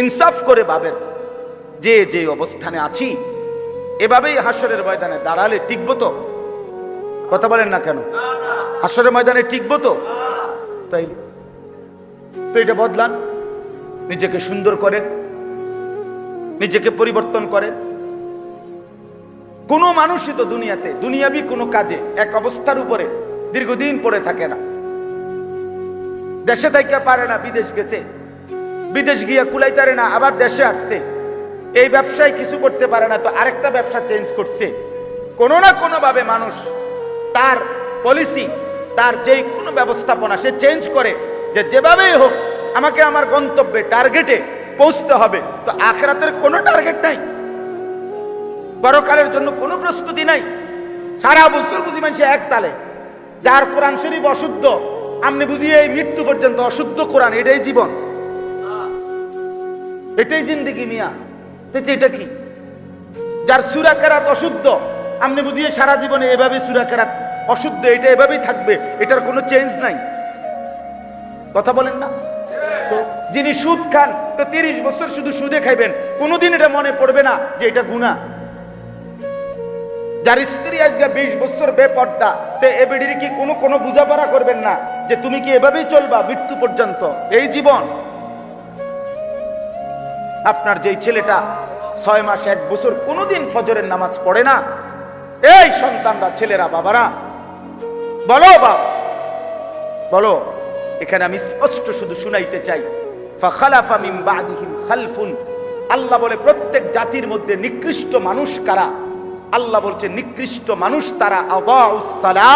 ইনসাফ করে ভাবেন, যে যে অবস্থানে আছি, এভাবেই হাসরের ময়দানে দাঁড়ালে টিকবো তো। কথা বলেন না কেন? হাসরের ময়দানে টিকবো তো? তাই তো এটা বদলান, নিজেকে সুন্দর করেন, নিজেকে পরিবর্তন করেন। কোনো মানুষই তো দুনিয়াতে, দুনিয়াবি কোনো কাজে এক অবস্থার উপরে দীর্ঘদিন পড়ে থাকে না। দেশে থাইকা পারে না, বিদেশ গেছে বিদেশ গিয়া কুলাইতারে না, আবার দেশে আসছে। এই ব্যবসায় কিছু করতে পারে না, তো আরেকটা ব্যবসা চেঞ্জ করছে। কোনো না কোনোভাবে মানুষ তার পলিসি তার যেই কোনো ব্যবস্থাপনা, সে চেঞ্জ করে যে যেভাবেই হোক, আমাকে আমার গন্তব্যে টার্গেটে পৌঁছতে হবে। তো আখরাতের কোনো টার্গেট নাই। পরকালের জন্য কোনো প্রস্তুতি নাই। সারা বছর বুঝি মানুষ এক তালে। যার কোরআন শরীফ অশুদ্ধ আপনি বুঝি এই মৃত্যু পর্যন্ত অশুদ্ধ কোরআন, এটাই জীবন। এটাই জিন্দিগি মিয়া। এটা কি? যার সুরা কেরাত অশুদ্ধ, আপনি বুঝিয়ে সারা জীবনে এভাবে সুরা কেরাত অশুদ্ধ, এটা এভাবেই থাকবে, এটার কোনো চেঞ্জ নাই। কথা বলেন না? যিনি সুদ খান, তো তিরিশ বছর শুধু সুদে খাইবেন, কোনোদিন এটা মনে পড়বে না যে এটা গুণা যার স্ত্রী আজকে বিশ বছর বেপর্দা, তে এ বেডির কি কোনো কোনো বুঝাপড়া করবেন না যে তুমি কি এভাবেই চলবা মৃত্যু পর্যন্ত? এই জীবন আপনার যেই ছেলেটা ছয় মাস এক বছর কোনোদিন ফজরের নামাজ পড়ে না, এই সন্তানরা ছেলেরা বাবারা, বলো বাপ বলো, এখানে আমি স্পষ্ট শুধু শুনাইতে চাই। খালফুন। আল্লাহ বলে প্রত্যেক জাতির মধ্যে নিকৃষ্ট মানুষ কারা? আল্লাহ বলছে, নিকৃষ্ট মানুষ তারা আবাউসালা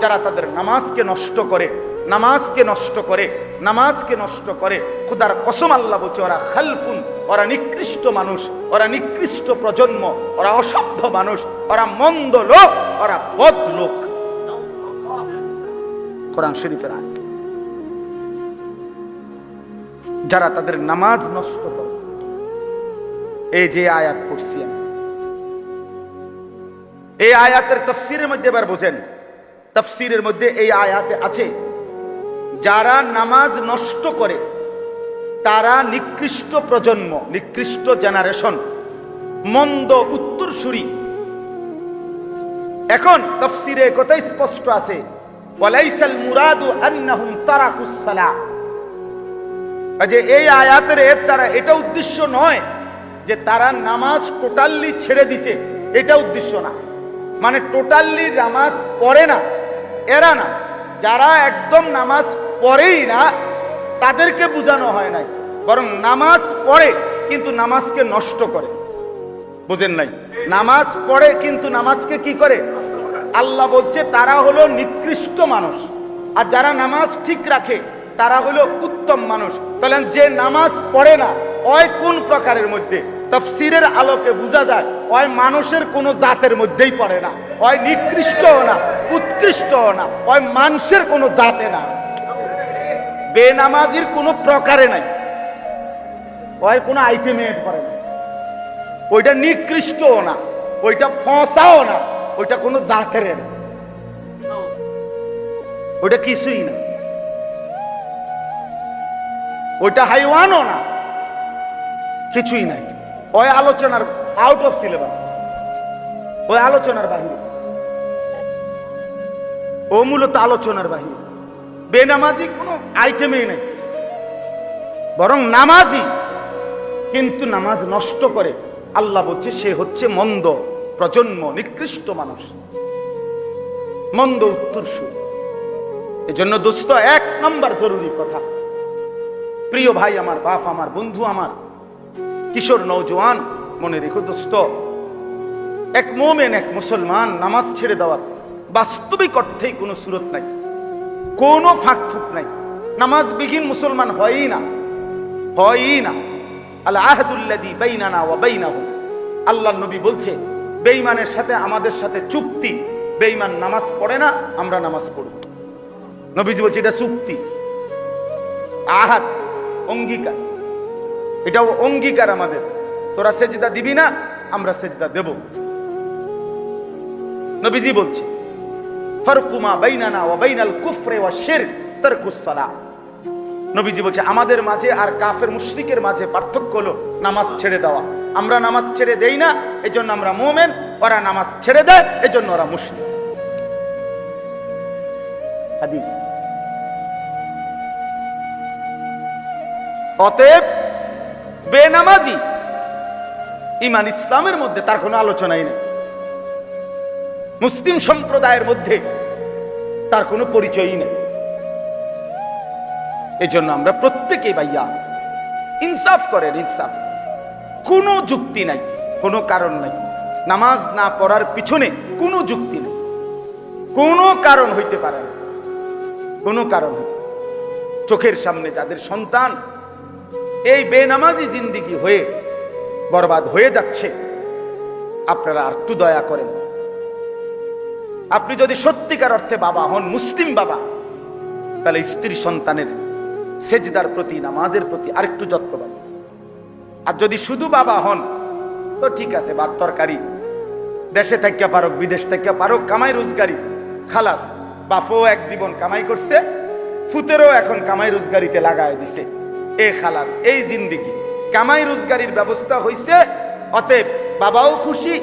যারা তাদের নামাজকে নষ্ট করে। নামাজকে নষ্ট করে, নামাজকে নষ্ট করে। খুদার কসম আল্লাহ বলছে, ওরা খালফুন, ওরা নিকৃষ্ট মানুষ, ওরা নিকৃষ্ট প্রজন্ম, ওরা অসভ্য মানুষ, ওরা মন্দ লোক, ওরা বদ লোক। কোরআন শরীফের যারা তাদের নামাজ নষ্ট করে, এই যে আয়াত পড়ছি আমি। এই আয়াতের তফসিরের মধ্যে এবার বোঝেন। তফসিরের মধ্যে এই আয়াতে আছে যারা নামাজ নষ্ট করে, তারা নিকৃষ্ট প্রজন্ম, নিকৃষ্ট জেনারেশন মন্দ উত্তরসূরি। এখন তফসিরে কথাই স্পষ্ট আছে। ওয়ালাইসাল মুরাদু আন্নাহুম তারাকুস সালাহ। যে এই আয়াতের দ্বারা এটা উদ্দেশ্য নয় যে তারা নামাজ টোটালি ছেড়ে দিছে, এটা উদ্দেশ্য না। মানে টোটালি নামাজ পড়ে না, এরা না। যারা একদম নামাজ পড়েই না তাদেরকে বোঝানো হয় নাই। বরং নামাজ পড়ে কিন্তু নামাজকে নষ্ট করে। বুঝেন নাই? নামাজ পড়ে কিন্তু নামাজকে কি করে? আল্লাহ বলছে, তারা হলো নিকৃষ্ট মানুষ। আর যারা নামাজ ঠিক রাখে, তারা হলো উত্তম মানুষ। তাহলে যে নামাজ পড়ে না, ওই কোন প্রকারের মধ্যে? তফসিরের আলোকে বোঝা যায় অয় মানুষের কোনো জাতের মধ্যেই পড়ে না। ওই নিকৃষ্ট না উৎকৃষ্ট না। ওই মানুষের কোনো জাতে না। বেনামাজির কোনো প্রকারে নাই। ওই কোনো আইটেমে করে না। ওইটা নিকৃষ্টও না, ওইটা ফসাও না, ওইটা কোনো জাতের না। ওইটা কিছুই না। ওইটা হাইওয়ানও না। কিছুই নাই। ওই আলোচনার আউট অফ সিলেবাস ওই আলোচনার বাহিরে। ও মূলত আলোচনার বাহিরে। বেনামাজি কোনো আইটেমেই নেই। বরং নামাজি, কিন্তু নামাজ নষ্ট করে। আল্লাহ বলছে, সে হচ্ছে মন্দ, প্রজন্ম, নিকৃষ্ট মানুষ। মন্দ উত্তর উত্তরসূর এজন্য দোস্ত, এক নম্বর জরুরি কথা। প্রিয় ভাই আমার, বাপ আমার, বন্ধু আমার, কিশোর নৌজওয়ান মনে রেখো দোস্ত, এক মোমেন, এক মুসলমান, নামাজ ছেড়ে দেওয়ার বাস্তবিক অর্থেই কোনো সুরত নাই। কোনো ফাঁক ফুক নাই। নামাজ বিহীন মুসলমান হয়ই না। হয়ই না। আল্লাহ আহদুল্লাদি বাইনানা ওয়া বাইনাহুম। আল্লাহ নবী বলছে, বেঈমানের সাথে আমাদের সাথে চুক্তি। বেঈমান নামাজ পড়ে না, আমরা নামাজ পড়ব। নবীজি বলছে, এটা চুক্তি। আহাত অঙ্গীকার। এটাও অঙ্গীকার আমাদের। তোরা সেজদা দিবি না, আমরা সেজদা দেব। নবীজি বলছে ফারকুমা বাইনানা ওয়া বাইনাল কুফরে ওয়া শিরক তারকুস সালাহ। নবীজি বলছে, আমাদের মাঝে আর কাফের মুশরিকের মাঝে পার্থক্য হলো নামাজ ছেড়ে দেওয়া। আমরা নামাজ ছেড়ে দেই না, এজন্য আমরা মোমেন। ওরা নামাজ ছেড়ে দেয়, এজন্য ওরা মুশরিক। হাদিস। অতএব বেনামাজি ইমান ইসলামের মধ্যে তার কোনো আলোচনাই নেই। মুসলিম সম্প্রদায়ের মধ্যে তার কোনো পরিচয়ই নেই। এই জন্য আমরা প্রত্যেকে ভাইয়া ইনসাফ করেন, ইনসাফ। কোনো যুক্তি নাই, কোনো কারণ নাই। নামাজ না পড়ার পিছনে কোনো যুক্তি নেই। কোনো কারণ হইতে পারে না। কোনো কারণ চোখের সামনে যাদের সন্তান, এই বেনামাজি জিন্দিগি হয়ে বরবাদ হয়ে যাচ্ছে, আপনারা আর একটু দয়া করেন। আপনি যদি সত্যিকার অর্থে বাবা হন, মুসলিম বাবা, তাহলে স্ত্রী সন্তানের সেজদার প্রতি, নামাজের প্রতি আরেকটু যত্ন পাবেন আর যদি শুধু বাবা হন, তো ঠিক আছে ভাত তরকারি। দেশে থেকে পারক, বিদেশ থেকে পারক, কামাই রোজগারি। খালাস, বাপও এক জীবন কামাই করছে, ফুতেরও এখন কামাই রোজগারিতে লাগায় দিছে। এ খালাস, এই জিন্দিগি। কামাই রোজগারির ব্যবস্থা হইছে, অতএব বাবাও খুশি,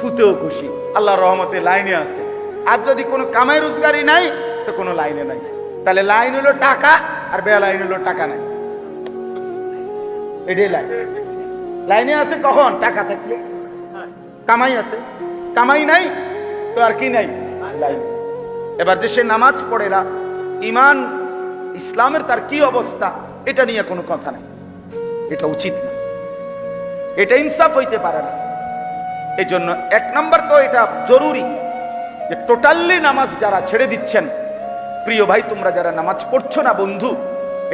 ফুতেও খুশি। আল্লাহ রহমতে লাইনে আছে। আর যদি কোনো কামাই রোজগারি নাই, তো কোনো লাইনে নাই। তাহলে লাইন হলো টাকা, আর বেয়া লাইন হলো টাকা নাই। এটাই লাইন। লাইনে আছে কখন? টাকা থাকলে। কামাই আছে। কামাই নাই, তো আর কি নাই? লাইন। এবার যে সে নামাজ পড়ে না, ইমান, ইসলামের তার কি অবস্থা, এটা নিয়ে কোনো কথা নাই। এটা উচিত না। এটা ইনসাফ হইতে পারে না। এই জন্য এক নম্বর তো এটা জরুরি। যে টোটালি নামাজ যারা ছেড়ে দিচ্ছেন, প্রিয় ভাই, তোমরা যারা নামাজ পড়ছো না বন্ধু,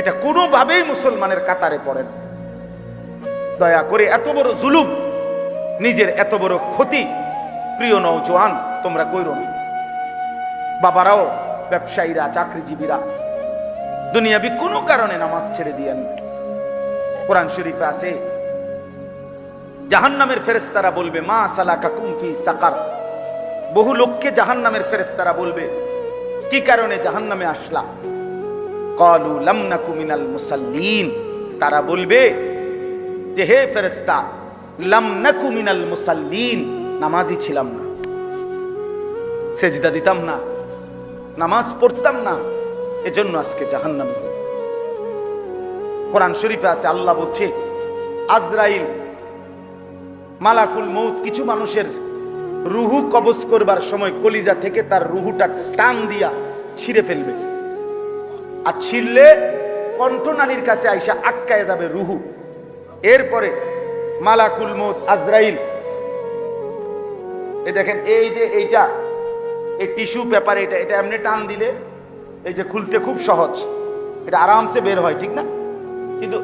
এটা কোনোভাবেই মুসলমানের কাতারে পড়ে না। দয়া করে এত বড় জুলুম, নিজের এত বড় ক্ষতি, প্রিয় নৌজওয়ান তোমরা কইরো না। বাবারাও, ব্যবসায়ীরা, চাকরিজীবীরা, দুনিয়াবি কোনো কারণে নামাজ ছেড়ে দিয়েন কোরআন শরীফে আছে, জাহান্নামের ফেরেস্তারা বলবে, মা সালাকা কুমফি সাকার। বহু লোককে জাহান্নামের ফেরেস্তারা বলবে, কি কারণে জাহান্নামে আসলা? কলু লামনাকু মিনাল মুসাল্লিন। তারা বলবে, যে হে ফেরেস্তা লামনাকু মিনাল মুসাল্লিন, নামাজই ছিলাম না। সেজদা দিতাম না, নামাজ পড়তাম না, এজন্য আজকে জাহান্নামে কোরআন শরীফে আছে, আল্লাহ বলছে, আজরাইল, মালাকুল মৌত কিছু মানুষের রুহু কবজ করবার সময় কলিজা থেকে তার রুহুটা টান দিয়া ছিঁড়ে ফেলবে। আর ছিঁড়লে কণ্ঠনালীর কাছে আইসা আটকায় যাবে রুহু। এরপরে মালাকুল মৌত আজরাইল। এই দেখেন, এই যে এইটা, এই টিস্যু পেপার এটা এটা এমনি টান দিলে এই যে খুলতে খুব সহজ। এটা আরামসে বের হয়, ঠিক না? কিন্তু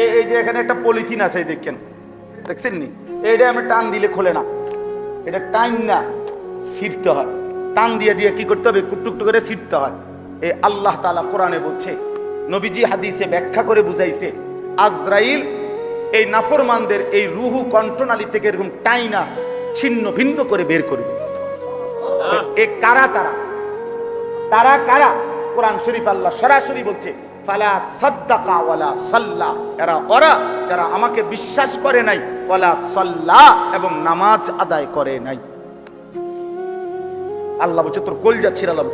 এই যে এখানে একটা পলিথিন আছে দেখেন। দেখছেন নি? এইটা আমি টান দিলে খোলে না। এটা টাইম না ছিটতে হয়। টান দিয়ে দিয়ে কি করতে হবে? টুকটুক করে ছিটতে হয়। এই আল্লাহ তাআলা কোরআনে বলছে নবীজি হাদিসে ব্যাখ্যা করে বুঝাইছে আজরাইল এই নাফরমানদের এই রুহু কণ্ঠনালী থেকে এরকম টাইনা ছিন্ন ভিন্ন করে বের করবে এ কারা তারা? তারা কারা? কোরআন শরীফ আল্লাহ সরাসরি বলছে ফালা সাদ্দাকা ওয়ালা সাল্লা। এরা ওরা যারা আমাকে বিশ্বাস করে নাই ওয়ালা সাল্লা, এবং নামাজ আদায় করে নাই। আল্লাহ বলছে, তোর কলজা ছিড়ালাম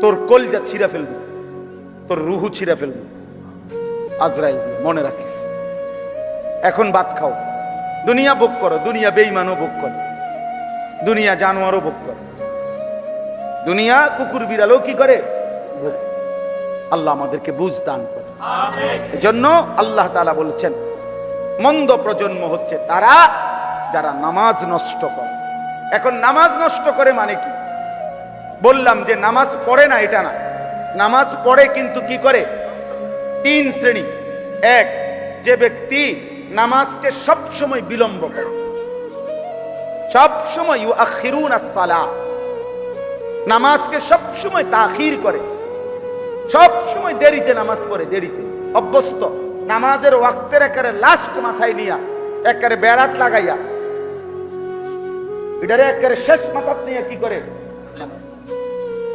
তোর কলজা ছিঁড়া ফেলবি। তোর রুহু ছিঁড়া ফেলবি। আজরাইল, মনে রাখিস। এখন ভাত খাও। দুনিয়া ভোগ করো। দুনিয়া বেইমানও ভোগ করো। দুনিয়া জানোয়ারও ভোগ করে। দুনিয়া কুকুর বিড়ালও কি করে। আল্লাহ আমাদেরকে বুঝ দান করে। এজন্য আল্লাহ তাআলা বলছেন, মন্দ প্রজন্ম হচ্ছে তারা যারা নামাজ নষ্ট করে। এখন নামাজ নষ্ট করে মানে কি? বললাম যে নামাজ পড়ে না এটা না। নামাজ পড়ে কিন্তু কি করে? তিন শ্রেণি। এক, যে ব্যক্তি নামাজকে সব সময় বিলম্ব করে। সব সময় নামাজকে সব সময় তাখির করে। সব সময় দেরিতে নামাজ পড়ে, দেরিতে। অভ্যস্ত। নামাজের ওয়াক্তের একারে লাস্ট মাথায় নিয়া একারে বেড়াত লাগাইয়া। এটারে একারে শেষ মাথাত নিয়ে কি করে?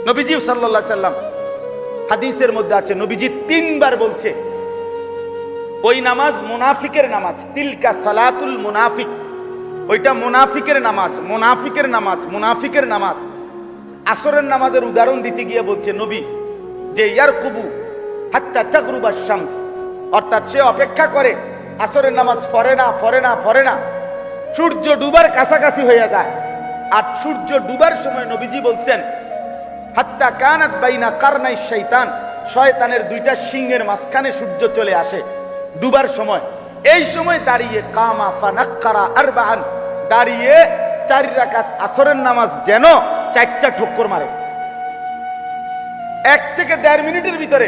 নবীজি সাল্লাল্লাহু সাল্লাম হাদিসের মধ্যে আছে, নবীজি তিনবার বলছে, ওই নামাজ মুনাফিকের নামাজ, তিলকা সালাতুল মুনাফিক। ওইটা মুনাফিকের নামাজ মুনাফিকের নামাজ মুনাফিকের নামাজ। আসরের নামাজের উদাহরণ দিতে গিয়ে বলছে, নবী যে ইয়ার কুবু হাত্তা তাকরুবা শামস। অর্থাৎ সে অপেক্ষা করে, আসরের নামাজ পড়ে না পড়ে না পড়ে না। সূর্য ডুবার কাছাকাছি হয়ে যায়। আর সূর্য ডুবার সময় নবীজি বলছেন, হাত্তা কানাত বাইনা কারনাই শৈতান শয়তানের দুইটা সিংহের মাঝখানে সূর্য চলে আসে ডুবার সময়। এই সময় দাঁড়িয়ে কামা ফানাক্কারা আর বাহান দাঁড়িয়ে চারি রাকাত আসরের নামাজ যেন চারটা ঠক্কর মারে। এক থেকে দেড় মিনিটের ভিতরে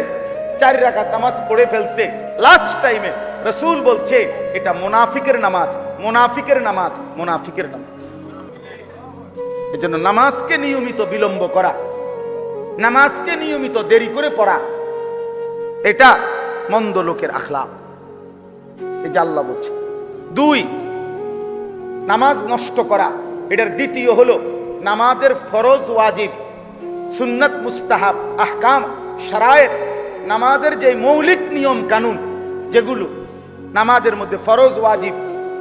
চারি রাখা নামাজ পড়ে ফেলছে। লাস্ট টাইমে রসুল বলছে, এটা মোনাফিকের নামাজ, মুনাফিকের নামাজ মুনাফিকের নামাজ। এজন্য নামাজকে নিয়মিত বিলম্ব করা, নামাজকে নিয়মিত দেরি করে পড়া, এটা মন্দ লোকের আখলাপ। এই যে আল্লাহ বলছে। দুই, নামাজ নষ্ট করা, এটার দ্বিতীয় হলো নামাজের ফরজ ওয়াজিব। সুন্নত মুস্তাহাব, আহকাম, শারায়েত, নামাজের যে মৌলিক নিয়ম কানুন, যেগুলো নামাজের মধ্যে ফরজ, ওয়াজিব,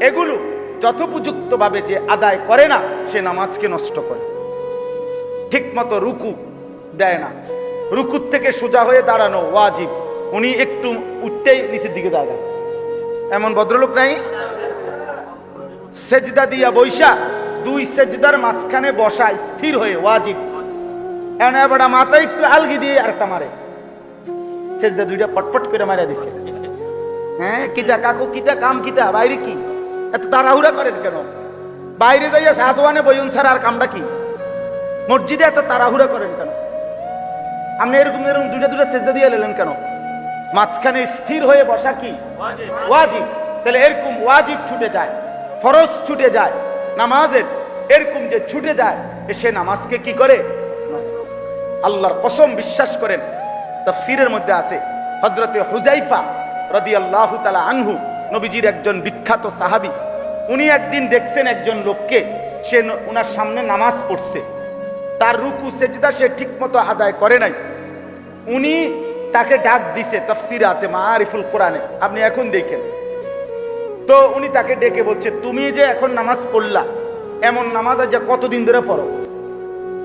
এগুলো যথোপযুক্তভাবে যে আদায় করে না, সে নামাজকে নষ্ট করে। ঠিক মতো রুকু দেয় না। রুকুর থেকে সোজা হয়ে দাঁড়ানো ওয়াজিব, উনি একটু উঠতেই নিচের দিকে যায় না। এমন ভদ্রলোক নাই? সেজদা দিয়া বৈশা, দুই সেজদার মাঝখানে বসা স্থির হয়ে ওয়াজিব এনে এবার মাথায় একটু আলগি দিয়ে আরেকটা মারে। সেজদা দুইটা পটপট করে মারা দিছে। হ্যাঁ কিতা কাকু কিতা কাম কিতা বাইরে কি? এত তাড়াহুড়া করেন কেন? বাইরে যাইয়া সাদওয়ানে বইন স্যার আর কামটা কি? মসজিদে এত তাড়াহুড়া করেন কেন? আপনি এরকম এরকম দুইটা দুটা সেজদা দিয়ে নিলেন কেন? মাঝখানে স্থির হয়ে বসা কি? ওয়াজিব। তাহলে এরকম ওয়াজিব ছুটে যায় ফরজ ছুটে যায় নামাজের এরকম যে ছুটে যায় এ সে নামাজকে কি করে? আল্লাহর কসম বিশ্বাস করেন, তফসিরের মধ্যে আছে হজরতে হুজাইফা রদি আল্লাহ তালা আনহু, নবীজির একজন বিখ্যাত সাহাবি। উনি একদিন দেখছেন একজন লোককে, সে ওনার সামনে নামাজ পড়ছে। তার রুকু, সেজদা সে ঠিক মতো আদায় করে নাই। উনি তাকে ডাক দিছে, তফসির আছে মা মারিফুল কোরআনে, আপনি এখন দেখেন। তো উনি তাকে ডেকে বলছে, তুমি যে এখন নামাজ পড়লা, এমন নামাজ আজ কতদিন ধরে পড়ো?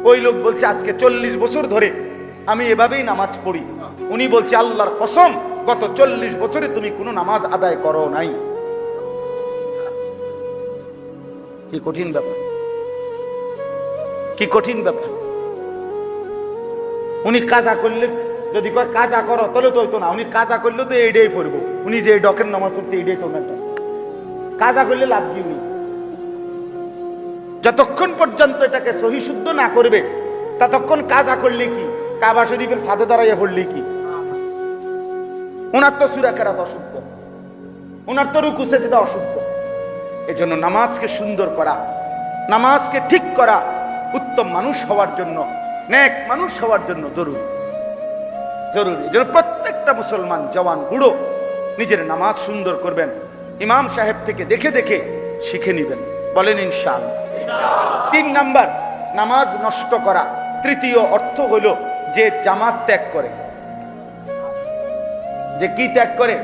ওই লোক বলছে, আজকে চল্লিশ বছর ধরে আমি এভাবেই নামাজ পড়ি। উনি বলছে, আল্লাহর কসম, গত চল্লিশ বছরে তুমি কোনো নামাজ আদায় করো নাই। কি কঠিন ব্যাপার। কি কঠিন ব্যাপার। উনি কাজা করলে, যদি কাজা করো, তাহলে তো হইতো না। উনি কাজা করলে তো এইটাই পড়ব। উনি যে ডকের নামাজ পড়ছে এইটাই তো কাজা করলে লাভ কি উনি? যতক্ষণ পর্যন্ত এটাকে সহি শুদ্ধ না করবে, ততক্ষণ কাজা করলে কি? কাবা শরীফের সাথে দাঁড়াইয়া পড়লে কি? ওনার তো সুরাকেরাত অশুদ্ধ। ওনার তো রুকু সেজদা অশুদ্ধ। এজন্য নামাজকে সুন্দর করা, নামাজকে ঠিক করা উত্তম মানুষ হওয়ার জন্য, নেক মানুষ হওয়ার জন্য জরুরি। জরুরি। যেন প্রত্যেকটা মুসলমান জওয়ান বুড়ো নিজের নামাজ সুন্দর করবেন, ইমাম সাহেব থেকে দেখে দেখে শিখে নেবেন। বলেন ইনশাল তিন নাম্বার, নামাজ নষ্ট করা। তৃতীয় অর্থ হলো যে জামাত ত্যাগ করে। যে কি ত্যাগ করে?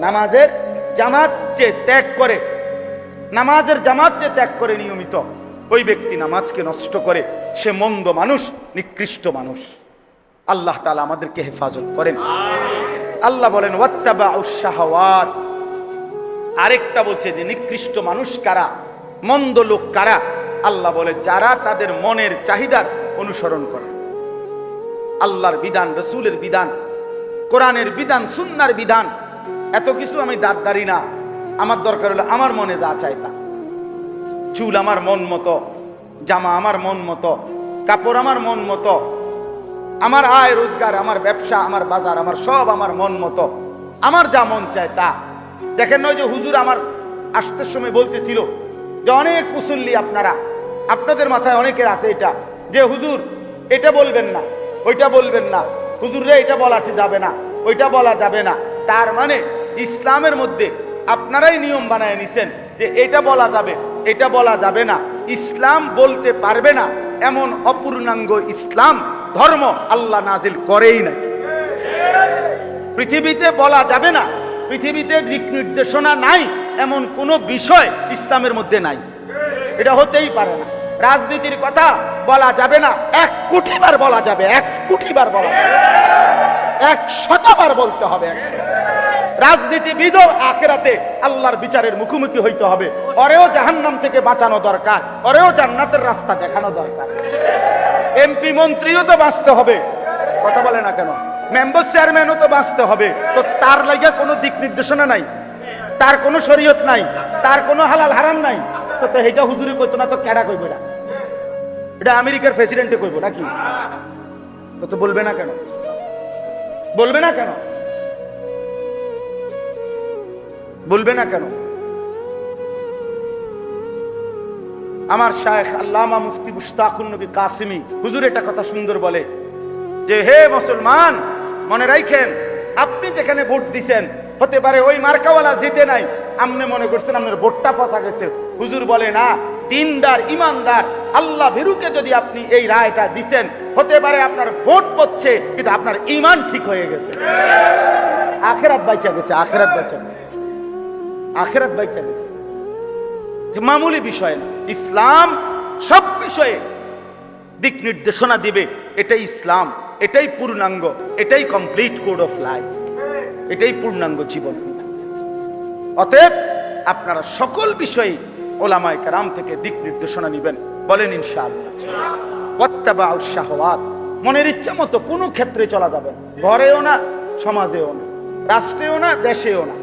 নামাজের জামাত যে ত্যাগ করে। নামাজের জামাত যে ত্যাগ করে নিয়মিত। ওই ব্যক্তি নামাজকে নষ্ট করে, সে মন্দ মানুষ, নিকৃষ্ট মানুষ। আল্লাহ তালা আমাদেরকে হেফাজত করেন। আল্লাহ বলেন শাহাওয়াত। আরেকটা বলছে যে, নিকৃষ্ট মানুষ কারা? মন্দ লোক কারা? আল্লাহ বলে, যারা তাদের মনের চাহিদার অনুসরণ করে। আল্লাহর বিধান, রসুলের বিধান, কোরআনের বিধান সুন্নার বিধান, এত কিছু আমি দাঁড় না। আমার দরকার হলো আমার মনে যা চাই তা। চুল আমার মন মতো, জামা আমার মন মতো, কাপড় আমার মন মতো, আমার আয় রোজগার, আমার ব্যবসা, আমার বাজার, আমার সব আমার মন মতো। আমার যা মন চায় তা। দেখেন নয় যে হুজুর আমার আসতে সময় বলতেছিল যে অনেক মুসল্লি আপনারা, আপনাদের মাথায় অনেকের আছে এটা, যে হুজুর, এটা বলবেন না, ওইটা বলবেন না, হুজুররা এটা বলা যাবে না, ওইটা বলা যাবে না। তার মানে ইসলামের মধ্যে আপনারাই নিয়ম বানায় নিছেন যে এটা বলা যাবে, এটা বলা যাবে না। ইসলাম বলতে পারবে না, এমন অপূর্ণাঙ্গ ইসলাম, ধর্ম আল্লাহ নাজিল করেই না পৃথিবীতে বলা যাবে না, পৃথিবীতে দিক নির্দেশনা নাই এমন কোনো বিষয় ইসলামের মধ্যে নাই। এটা হতেই পারে না। রাজনীতির কথা বলা যাবে না। এক কোটিবার বলা যাবে, এক কোটিবার বলা যাবে। এক শতবার বলতে হবে একশো। রাজনীতিবিদও আখেরাতে আল্লাহর বিচারের মুখোমুখি হইতে হবে। ওরেও জাহান্নাম থেকে বাঁচানো দরকার ওরেও জান্নাতের রাস্তা দেখানো দরকার। এমপি মন্ত্রীও তো বাঁচতে হবে। কথা বলে না কেন? মেম্বার চেয়ারম্যানও তো বাঁচতে হবে। তো তার লাগে কোনো দিক নির্দেশনা নাই। তার কোনো শরীয়ত নাই, তার কোনো হালাল হারাম নাই। তো এটা হুজুরি কইতো না, তো কেডা কইব এটা? এটা আমেরিকার প্রেসিডেন্টে কইব নাকি? তো তো বলবে না কেন? বলবে না কেন? বলবে না কেন? আমার শায়েখ আল্লামা মুফতি মুশতাকুন নবী কাসিমি, হুজুর এটা কথা সুন্দর বলে যে, হে মুসলমান, মনে রাখেন আপনি যেখানে ভোট দিছেন হতে পারে ওই মার্কাওয়ালা জিতে নাই। আপনি মনে করছেন আপনার ভোটটা ফসা গেছে। হুজুর বলে, না, দিনদার, ইমানদার, আল্লাহ ভীরুকে যদি আপনি এই রায়টা দিচ্ছেন হতে পারে আপনার ভোট পড়ছে, কিন্তু আপনার ইমান ঠিক হয়ে গেছে। আখেরাত বাইচা গেছে, আখেরাত বাইচা গেছে। আখেরাত বাইচা গেছে। মামুলি বিষয় না, ইসলাম সব বিষয়ে দিক নির্দেশনা দিবে। এটাই ইসলাম, এটাই পূর্ণাঙ্গ, এটাই কমপ্লিট কোড অফ লাইফ এটাই পূর্ণাঙ্গ জীবন। অতএব আপনারা সকল বিষয়ে ওলামায় কারাম থেকে দিক নির্দেশনা নেবেন বলেন ইনশাআল্লাহ। মনের ইচ্ছা মতো কোনো ক্ষেত্রে চলা যাবে ঘরেও না সমাজেও না রাষ্ট্রেও না দেশেও না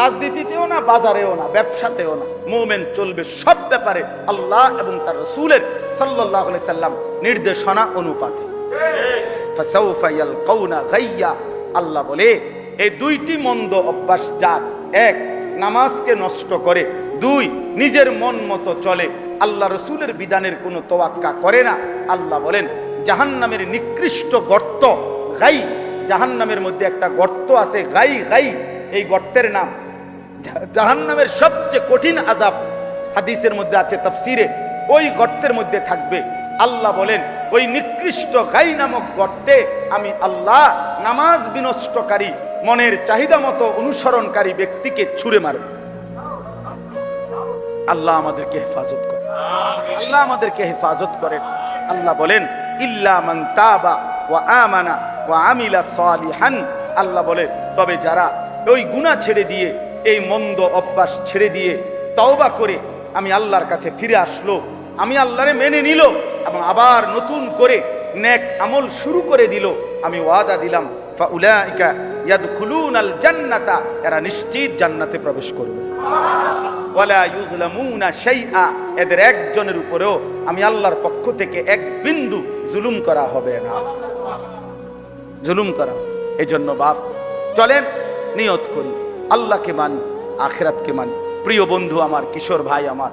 রাজনীতিতেও না বাজারেও না ব্যবসাতেও না মোমেন চলবে সব ব্যাপারে আল্লাহ এবং তার রসুলের সাল্লাহ সাল্লাম নির্দেশনা অনুপাতে। আল্লাহ বলে এই দুইটি মন্দ অভ্যাস যার। এক, নামাজকে নষ্ট করে। দুই, নিজের মন মতো চলে। আল্লাহ রসুলের বিধানের কোনো তোয়াক্কা করে না। আল্লাহ বলেন, জাহান্নামের নিকৃষ্ট গর্ত, গাই। জাহান্নামের মধ্যে একটা গর্ত আছে, গাই গাই। এই গর্তের নাম জাহান্নামের সবচেয়ে কঠিন আজাব হাদিসের মধ্যে আছে, তাফসিরে। ওই গর্তের মধ্যে থাকবে। আল্লাহ বলেন, ওই নিকৃষ্ট গাই নামক গর্তে আমি আল্লাহ নামাজ বিনষ্টকারী মনের চাহিদা মতো অনুসরণকারী ব্যক্তিকে ছুঁড়ে মারব আল্লাহ আমাদেরকে হেফাজত করে আল্লাহ আমাদেরকে হেফাজত করেন। আল্লাহ বলেন, ইল্লা তাবা ওয়া আমানা ওয়া আমিলা সালিহান। আল্লাহ বলে, তবে যারা ওই গুনাহ ছেড়ে দিয়ে, এই মন্দ অভ্যাস ছেড়ে দিয়ে তওবা করে আমি আল্লাহর কাছে ফিরে আসলো, আমি আল্লাহরে মেনে নিল এবং আবার নতুন করে নেক আমল শুরু করে দিল, আমি ওয়াদা দিলাম ফাউলাইকা ইয়াদখুলুনাল জান্নাতা এরা নিশ্চিত জান্নাতে প্রবেশ করবে। ওয়ালা ইউজলামুনা শাইআ। এদের একজনের উপরেও আমি আল্লাহর পক্ষ থেকে এক বিন্দু জুলুম করা হবে না। জুলুম করা। এই জন্য বাপ, চলেন, নিয়ত করি। আল্লাহকে মানি, আখেরাতকে মানি। প্রিয় বন্ধু আমার, কিশোর ভাই আমার,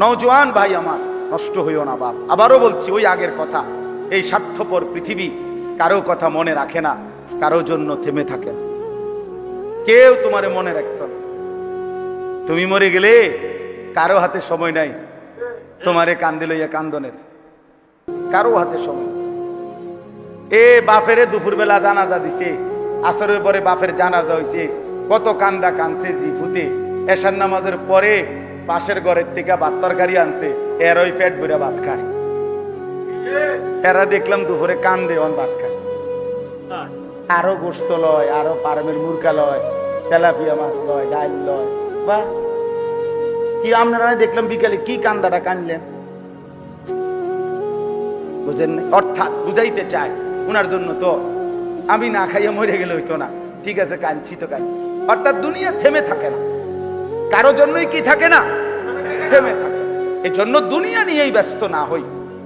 নওজোয়ান ভাই আমার, নষ্ট হইও না বাপ। আবারও বলছি, ওই আগের কথা। এই স্বার্থপর পৃথিবী কারও কথা মনে রাখে না। কারও জন্য থেমে থাকে। কেউ তোমারে মনে রাখত না। তুমি মরে গেলে কারও হাতে সময় নাই। তোমারে কান্দি লইয়া কান্দনের। কারও হাতে সময়। এ বাফেরে দুপুরবেলা জানাজা দিছে। আসরের পরে বাফের জানাজা হইছে। কত কান্দা কানছে জিফুতে এশার নামাজের পরে পাশের ঘরের থেকে ভাত তরকারি আনছে। এর ওই পেট ভরে ভাত খায়। এরা দেখলাম দুপুরে কান্দে অন ভাত খায়। আরও গোস্ত লয়, আরও পারমের মুরকা লয়, তেলাপিয়া মাছ লয় ডাল লয়। বা, কি আপনারা দেখলাম বিকালে কি কান্দাটা কানলেন? বুঝেন অর্থাৎ বুঝাইতে চায় ওনার জন্য তো। আমি না খাইয়া মরে গেলে হইতো না। ঠিক আছে, কাঁদছি তো কাঁদছি। অর্থাৎ দুনিয়া থেমে থাকে না। কারও জন্যই কি থাকে না? থেমে থাকে। এই জন্য দুনিয়া নিয়েই ব্যস্ত না হই।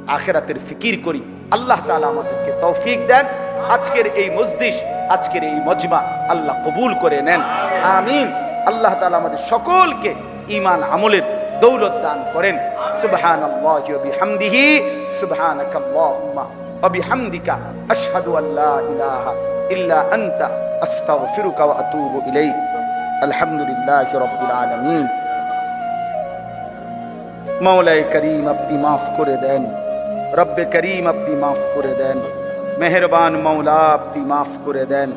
আখেরাতের ফিকির করি। আল্লাহ তাআলা আমাদেরকে তৌফিক দেন। আজকের এই মজদিস আজকের এই মজমা আল্লাহ কবুল করে নেন। আমিন। আল্লাহ তালা আমাদের সকলকে ইমান আমলের দৌলত দান করেন। মৌলাই করিম আপনি মাফ করে দেন। রব্বে করিম আপনি মাফ করে দেন। মেহেরবান মৌলা আপনি মাফ করে দেন।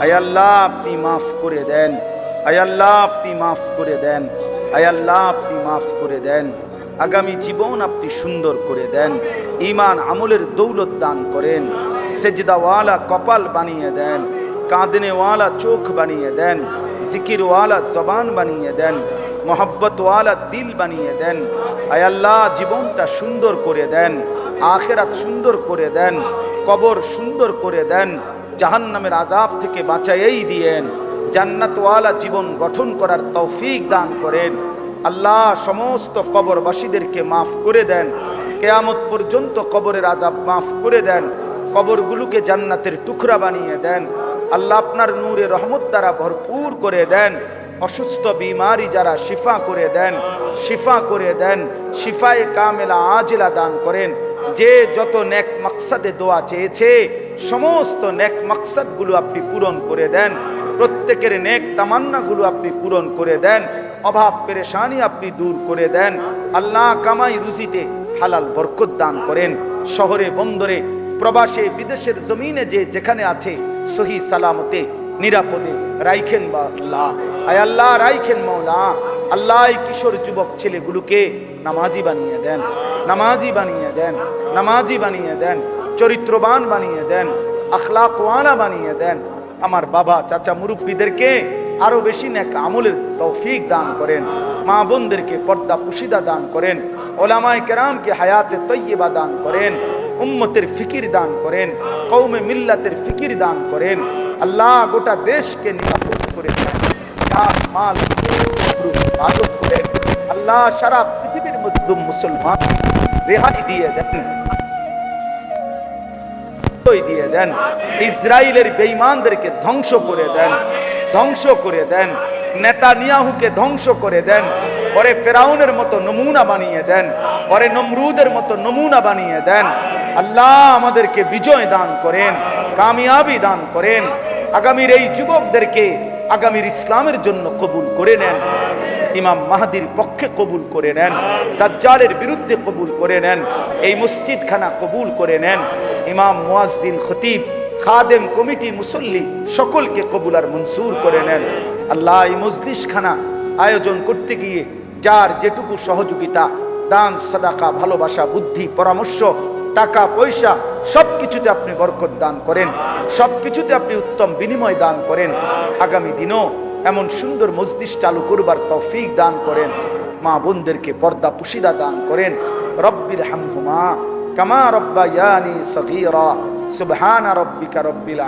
আয়াল্লাহ আপনি মাফ করে দেন। আয়াল্লাহ আপনি মাফ করে দেন। আয়াল্লাহ আপনি মাফ করে দেন। আগামী জীবন আপনি সুন্দর করে দেন। ইমান আমলের দৌলত দান করেন। সেজদাওয়ালা কপাল বানিয়ে দেন। কাঁদনেওয়ালা চোখ বানিয়ে দেন। জিকিরওয়ালা জবান বানিয়ে দেন। মোহাব্বতওয়ালা দিল বানিয়ে দেন। আয়াল্লাহ জীবনটা সুন্দর করে দেন। আখেরাত সুন্দর করে দেন। কবর সুন্দর করে দেন, জাহান্নামের আজাব থেকে বাঁচাইয়েই দিয়েন, জান্নাতওয়ালা জীবন গঠন করার তৌফিক দান করেন। আল্লাহ সমস্ত কবরবাসীদেরকে মাফ করে দেন, কেয়ামত পর্যন্ত কবরের আজাব মাফ করে দেন, কবরগুলোকে জান্নাতের টুকরা বানিয়ে দেন। আল্লাহ আপনার নূরে রহমত দ্বারা ভরপুর করে দেন, অসুস্থ বিমারি যারা শিফা করে দেন, শিফা করে দেন, শিফায়ে কামেলা আজেলা দান করেন। যে যত নেক মাকসাদে দোয়া চেয়েছে, সমস্ত নেক মাকসাদগুলো আপনি পূরণ করে দেন। প্রত্যেকের নেক তামান্নাগুলো আপনি পূরণ করে দেন। অভাব, পেরেশানি আপনি দূর করে দেন। আল্লাহ কামাই রুজিতে হালাল বরকত দান করেন। শহরে, বন্দরে, প্রবাসে, বিদেশের জমিনে যে যেখানে আছে, সহি সালামতে, নিরাপদে রাইখেন বা আল্লাহ। আয় আল্লাহ, রাইখেন মৌলা আল্লাহ কিশোর যুবক ছেলেগুলোকে নামাজি বানিয়ে দেন, নামাজি বানিয়ে দেন, নামাজি বানিয়ে দেন, চরিত্রবান বানিয়ে দেন, আখলাকওয়ালা বানিয়ে দেন। আমার বাবা, চাচা, মুরব্বীদেরকে আরও বেশি নেক আমলের তৌফিক দান করেন, মা বোনদেরকে পর্দা পুশিদা দান করেন, ওলামায় কেরামকে হায়াতে তৈয়বা দান করেন, উম্মতের ফিকির দান করেন কৌমে মিল্লাতের ফিকির দান করেন। আল্লাহ গোটা দেশকে নিরাপদ করে দেন। মাল হেফাজত করেন আল্লাহ সারা পৃথিবীর মুসলমান রেহাই দিয়ে দেন। দিয়ে দেন। ইসরায়েলের বেঈমানদেরকে ধ্বংস করে দেন। ধ্বংস করে দেন। নেতানিয়াহুকে ধ্বংস করে দেন। পরে ফেরাউনের মতো নমুনা বানিয়ে দেন। পরে নমরুদের মতো নমুনা বানিয়ে দেন। আল্লাহ আমাদেরকে বিজয় দান করেন, কামিয়াবি দান করেন। আগামীর এই যুবকদেরকে আগামীর ইসলামের জন্য কবুল করে নেন। ইমাম মাহাদির পক্ষে কবুল করে নেন, দাজ্জালের বিরুদ্ধে কবুল করে নেন, এই মসজিদখানা কবুল করে নেন। ইমাম মুয়াজ্জিন খতিব, খাদেম কমিটি মুসল্লি সকলকে কবুল আর মনসুর করে নেন। আল্লাহ এই মজলিসখানা আয়োজন করতে গিয়ে যার যেটুকু সহযোগিতা, দান, সদাকা, ভালোবাসা, বুদ্ধি, পরামর্শ, টাকা, পয়সা সব কিছুতে আপনি বরকত দান করেন সব কিছুতে আপনি উত্তম বিনিময় দান করেন। আগামী দিনও এমন সুন্দর মজলিস চালু করবার তৌফিক দান করেন। মা বোনদেরকে পর্দা পুশিদা দান করেন। রব্বির হামহুমা, কামা রব্বা ইয়ানি সগীরা, সুবহানা রব্বিকা রব্বিল